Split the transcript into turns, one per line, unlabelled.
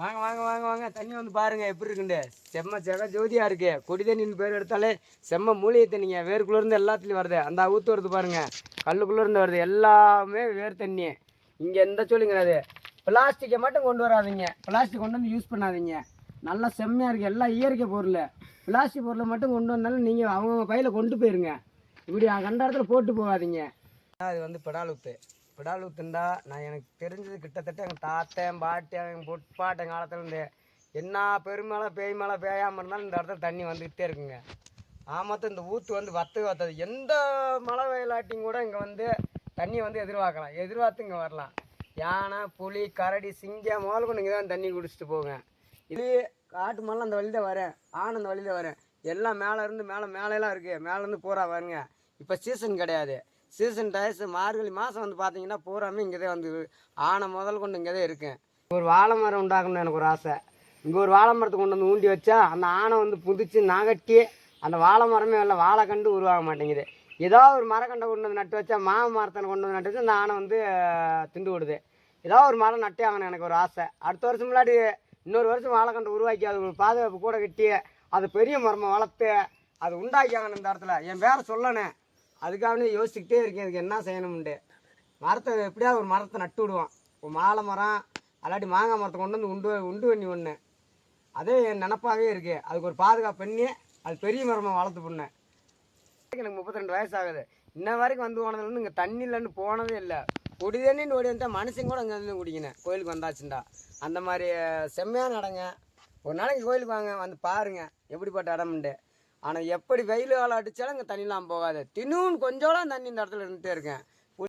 வாங்க வாங்க வாங்க வாங்க. தண்ணி வந்து பாருங்க எப்படி இருக்குண்டு செம்ம ஜெக ஜோதியா இருக்கு. கொடி தண்ணின்னு பேர் எடுத்தாலே செம்ம மூலிகை தண்ணிங்க. வேருக்குள்ள இருந்து எல்லாத்துலயும் வருது. அந்த ஊத்து வருது பாருங்க. கல்லுக்குள்ள இருந்து வருது. எல்லாமே வேர் தண்ணி. இங்க எந்த சொல்லிங்கிறது அது? பிளாஸ்டிக்கை மட்டும் கொண்டு வராதீங்க. பிளாஸ்டிக் கொண்டு வந்து யூஸ் பண்ணாதீங்க. நல்லா செம்மையாக இருக்குது எல்லாம் இயற்கை பொருள். பிளாஸ்டிக் பொருளை மட்டும் கொண்டு வந்தாலும் நீங்கள் அவங்க கையில் கொண்டு போயிருங்க. இப்படி கண்ட இடத்துல போட்டு போகாதீங்க. அது வந்து பெடால் விடால் ஊத்துண்டா நான் எனக்கு தெரிஞ்சது கிட்டத்தட்ட எங்கள் தாத்தன் பாட்டி எங்கள் பொட்பாட்டன் காலத்துலேருந்து என்ன பெருமழை பேய் மழை பேயாமல் இருந்தாலும் இந்த இடத்துல தண்ணி வந்துக்கிட்டே இருக்குங்க. ஆமாத்த இந்த ஊற்று வந்து வத்து வத்தது. எந்த மழை வெயிலாட்டியும் கூட இங்கே வந்து தண்ணியை வந்து எதிர்பார்க்கலாம். எதிர்பார்த்து இங்கே வரலாம். யானை புலி கரடி சிங்கம் முதல் கொண்டு இங்கே தான் தண்ணி குடிச்சிட்டு போங்க இது காட்டு மலை அந்த வழியில் வரேன். ஆன அந்த வழியில் வரேன். எல்லாம் மேலே இருந்து மேலே மேலேலாம் இருக்குது மேலேருந்து பூரா வருங்க. இப்போ சீசன் கிடையாது. சீசன் டயர்ஸ் மார்கழி மாதம் வந்து பார்த்தீங்கன்னா பூராமே இங்கே தான் வந்து ஆனை முதல் கொண்டு இங்கே தான் இருக்கேன் ஒரு வாழை மரம் உண்டாகணும்னு எனக்கு ஒரு ஆசை. இங்கே ஒரு வாழை மரத்தை கொண்டு வந்து ஊண்டி வச்சா அந்த ஆனை வந்து புதிச்சு நாகட்டி அந்த வாழை மரமே இல்லை வாழை கண்டு உருவாக மாட்டேங்குது. ஏதோ ஒரு மரக்கண்டை கொண்டு வந்து நட்டு வச்சா மாவு மரத்தை கொண்டு வந்து நட்டு வச்சா அந்த ஆணை வந்து திண்டு விடுது. ஏதோ ஒரு மரம் நட்டே ஆகணும் எனக்கு ஒரு ஆசை. அடுத்த வருஷம் முன்னாடி இன்னொரு வருஷம் வாழைக்கண்டை உருவாக்கி அது ஒரு பாதுகாப்பு கூட கட்டி அது பெரிய மரமாக வளர்த்து அது உண்டாக்கி ஆகணும் இந்த இடத்துல. என் பேரை சொல்லணும். அதுக்காகவே யோசிச்சுக்கிட்டே இருக்கேன் இதுக்கு என்ன செய்யணும்ண்டு மரத்தை எப்படியாவது ஒரு மரத்தை நட்டு விடுவோம் ஒரு மாலை மரம் அல்லாட்டி மாங்காய் மரத்தை கொண்டு வந்து உண்டு உண்டு பண்ணி ஒன்று அதே என் நினப்பாகவே இருக்குது அதுக்கு ஒரு பாதுகாப்பு பண்ணி அது பெரிய மரமாக வளர்த்து பண்ணேன் எனக்கு முப்பத்தி ரெண்டு வயசு ஆகுது. இன்ன வரைக்கும் வந்து போனதுலேருந்து இங்கே தண்ணி இல்லைன்னு போனதே இல்லை. குடி தண்ணின்னு ஓடி வந்தால் மனுஷன் கூட அங்கே வந்து குடிக்கினேன் கோயிலுக்கு வந்தாச்சுண்டா. அந்த மாதிரி செம்மையான இடங்க. ஒரு நாளைக்கு கோயிலுக்கு வாங்க வந்து பாருங்க. எப்படிப்பட்ட இடம்ண்டு ஆனால் எப்படி வெயில் காலம் அடித்தாலும் இங்கே தண்ணிலாம் போகாது. தின்னும் கொஞ்சம்லாம் தண்ணி இந்த இடத்துல இருந்துகிட்டே இருக்கேன்.